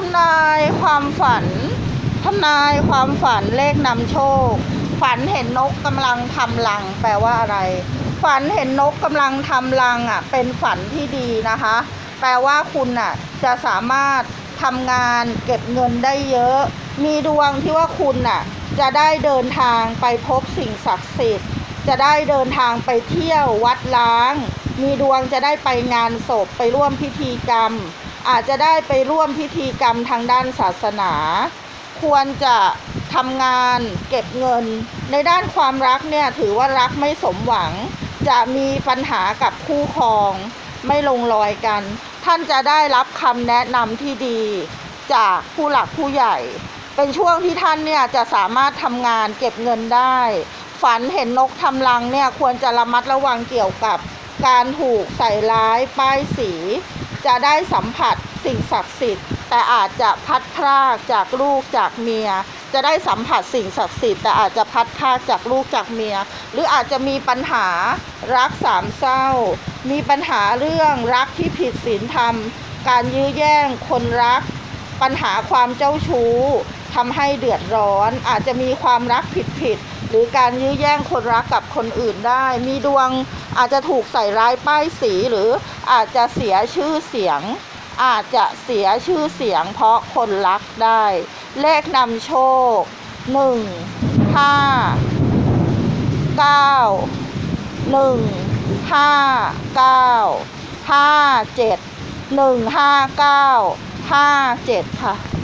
ทำนายความฝัน ทำนายความฝันเลขนำโชค ฝันเห็นนกกำลังทำรัง แปลว่าอะไร ฝันเห็นนกกำลังทำรังอะ เป็นฝันที่ดีนะคะ แปลว่าคุณอะ จะสามารถทำงานเก็บเงินได้เยอะ มีดวงที่ว่าคุณอะ จะได้เดินทางไปพบสิ่งศักดิ์สิทธิ์ จะได้เดินทางไปเที่ยววัดล้าง มีดวงจะได้ไปงานศพไปร่วมพิธีกรรม อาจจะได้ไปร่วมพิธีกรรมทางด้านศาสนา ควรจะทำงานเก็บเงิน ในด้านความรักเนี่ยถือว่ารักไม่สมหวัง จะมีปัญหากับคู่ครอง ไม่ลงรอยกัน ท่านจะได้รับคำแนะนำที่ดี จากผู้หลักผู้ใหญ่ เป็นช่วงที่ท่านเนี่ยจะสามารถทำงานเก็บเงินได้ ฝันเห็นนกทำรังเนี่ยควรจะระมัดระวังเกี่ยวกับ การถูกใส่ร้ายป้ายสี จะได้สัมผัสสิ่งศักดิ์สิทธิ์ แต่อาจจะพัดพรากจากลูกจากเมีย จะได้สัมผัสสิ่งศักดิ์สิทธิ์แต่อาจจะพัดพรากจากลูกจากเมีย หรืออาจจะมีปัญหารักสามเศร้า มีปัญหาเรื่องรักที่ผิดศีลธรรม การยื้อแย่งคนรัก ปัญหาความเจ้าชู้ทำให้เดือดร้อน อาจจะมีความรักผิดผิด หรือการยื้อแย่งคนรักกับคนอื่นได้ มีดวงอาจจะถูกใส่ร้ายป้ายสีหรืออาจจะเสียชื่อเสียง อาจจะเสียชื่อเสียงเพราะคนรักได้ เลขนำโชคหนึ่งห้าเก้าหนึ่งห้าเก้าห้าเจ็ดหนึ่งห้าเก้าห้าเจ็ดค่ะ